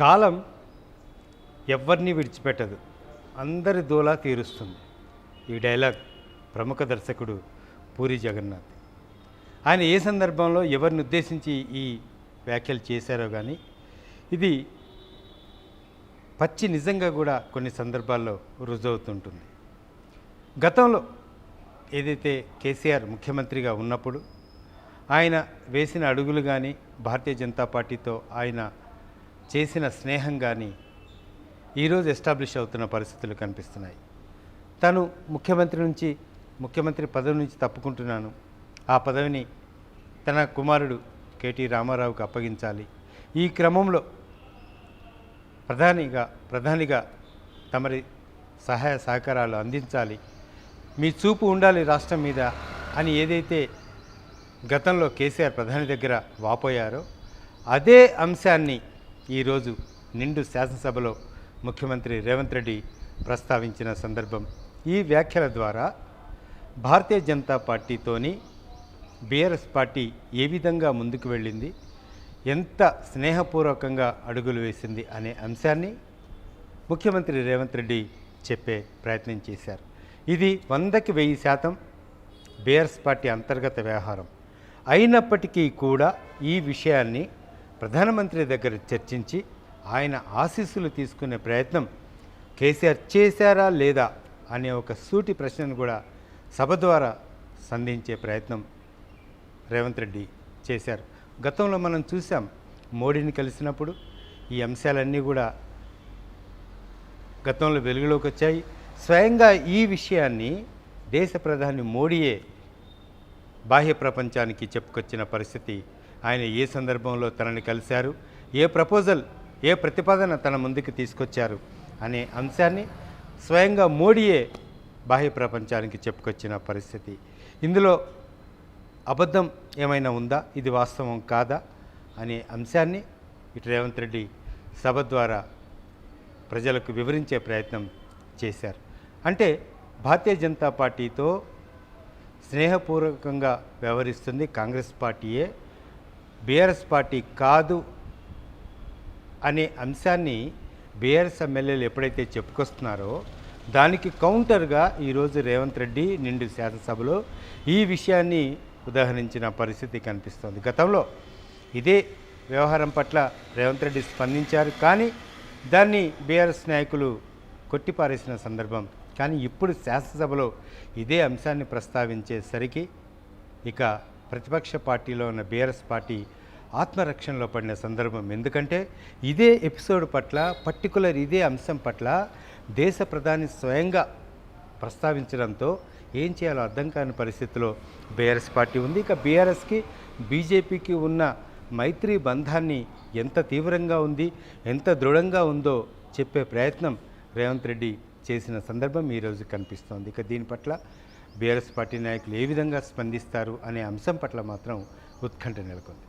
కాలం ఎవరిని విడిచిపెట్టదు. అందరి దోలా తీరుస్తుంది. ఈ డైలాగ్ ప్రముఖ దర్శకుడు పూరి జగన్నాథ్. ఆయన ఏ సందర్భంలో ఎవరిని ఉద్దేశించి ఈ వ్యాఖ్యలు చేశారో కానీ ఇది పచ్చి నిజంగా కూడా కొన్ని సందర్భాల్లో రుజువుతుంటుంది గతంలో ఏదైతే కేసీఆర్ ముఖ్యమంత్రిగా ఉన్నప్పుడు ఆయన వేసిన అడుగులు కానీ భారతీయ జనతా పార్టీతో ఆయన చేసిన స్నేహం కానీ ఈరోజు ఎస్టాబ్లిష్ అవుతున్న పరిస్థితులు కనిపిస్తున్నాయి. తను ముఖ్యమంత్రి నుంచి ముఖ్యమంత్రి పదవి నుంచి తప్పుకుంటున్నాను. ఆ పదవిని తన కుమారుడు కేటీ రామారావుకు అప్పగించాలి. ఈ క్రమంలో ప్రధానిగా ప్రధానిగా తమరి సహాయ సహకారాలు అందించాలి. మీ చూపు ఉండాలి రాష్ట్రం మీద అని ఏదైతే గతంలో కేసీఆర్ ప్రధాని దగ్గర వాపోయారో అదే అంశాన్ని ఈరోజు నిండు శాసనసభలో ముఖ్యమంత్రి రేవంత్ రెడ్డి ప్రస్తావించిన సందర్భం. ఈ వ్యాఖ్యల ద్వారా భారతీయ జనతా పార్టీతోని బీఆర్ఎస్ పార్టీ ఏ విధంగా ముందుకు వెళ్ళింది ఎంత స్నేహపూర్వకంగా అడుగులు వేసింది అనే అంశాన్ని ముఖ్యమంత్రి రేవంత్ రెడ్డి చెప్పే ప్రయత్నం చేశారు. ఇది వందకి వెయ్యి శాతం బీఆర్ఎస్ పార్టీ అంతర్గత వ్యవహారం. అయినప్పటికీ కూడా ఈ విషయాన్ని ప్రధానమంత్రి దగ్గర చర్చించి ఆయన ఆశీస్సులు తీసుకునే ప్రయత్నం కేసీఆర్ చేశారా లేదా అనే ఒక సూటి ప్రశ్నను కూడా సభ ద్వారా సంధించే ప్రయత్నం రేవంత్ రెడ్డి చేశారు. గతంలో మనం చూసాం మోడీని కలిసినప్పుడు ఈ అంశాలన్నీ కూడా గతంలో వెలుగులోకి వచ్చాయి. స్వయంగా ఈ విషయాన్ని దేశ ప్రధాని మోడీయే బాహ్య ప్రపంచానికి చెప్పుకొచ్చిన పరిస్థితి ఆయన ఏ సందర్భంలో తనని కలిశారు ఏ ప్రపోజల్ ఏ ప్రతిపాదన తన ముందుకు తీసుకొచ్చారు అనే అంశాన్ని స్వయంగా మోడీయే బాహ్య ప్రపంచానికి చెప్పుకొచ్చిన పరిస్థితి. ఇందులో అబద్ధం ఏమైనా ఉందా? ఇది వాస్తవం కాదా? అనే అంశాన్ని ఇటు రేవంత్ రెడ్డి సభ ద్వారా ప్రజలకు వివరించే ప్రయత్నం చేశారు. అంటే భారతీయ జనతా పార్టీతో స్నేహపూర్వకంగా వ్యవహరిస్తుంది కాంగ్రెస్ పార్టీయే. బీఆర్ఎస్ పార్టీ కాదు అనే అంశాన్ని బీఆర్ఎస్ ఎమ్మెల్యేలు ఎప్పుడైతే చెప్పుకొస్తున్నారో దానికి కౌంటర్గా ఈరోజు రేవంత్ రెడ్డి నిండు శాసనసభలో ఈ విషయాన్ని ఉదాహరించిన పరిస్థితి కనిపిస్తోంది. గతంలో ఇదే వ్యవహారం పట్ల రేవంత్ రెడ్డి స్పందించారు. కానీ దాన్ని బీఆర్ఎస్ నాయకులు కొట్టిపారేసిన సందర్భం. కానీ ఇప్పుడు శాసనసభలో ఇదే అంశాన్ని ప్రస్తావించేసరికి ఇక ప్రతిపక్ష పార్టీలో ఉన్న బీఆర్ఎస్ పార్టీ ఆత్మరక్షణలో పడిన సందర్భం ఎందుకంటే ఇదే ఎపిసోడ్ పట్ల పర్టికులర్ ఇదే అంశం పట్ల దేశ ప్రధాని స్వయంగా ప్రస్తావించడంతో ఏం చేయాలో అర్థం కాని పరిస్థితిలో బీఆర్ఎస్ పార్టీ ఉంది. ఇక బీఆర్ఎస్కి బీజేపీకి ఉన్న మైత్రి బంధాన్ని ఎంత తీవ్రంగా ఉంది ఎంత దృఢంగా ఉందో చెప్పే ప్రయత్నం రేవంత్ రెడ్డి చేసిన సందర్భం ఈరోజు కనిపిస్తోంది. ఇక దీని పట్ల బీఆర్ఎస్ పార్టీ నాయకులు ఏ విధంగా స్పందిస్తారు అనే అంశం పట్ల మాత్రం ఉత్కంఠ నెలకొంది.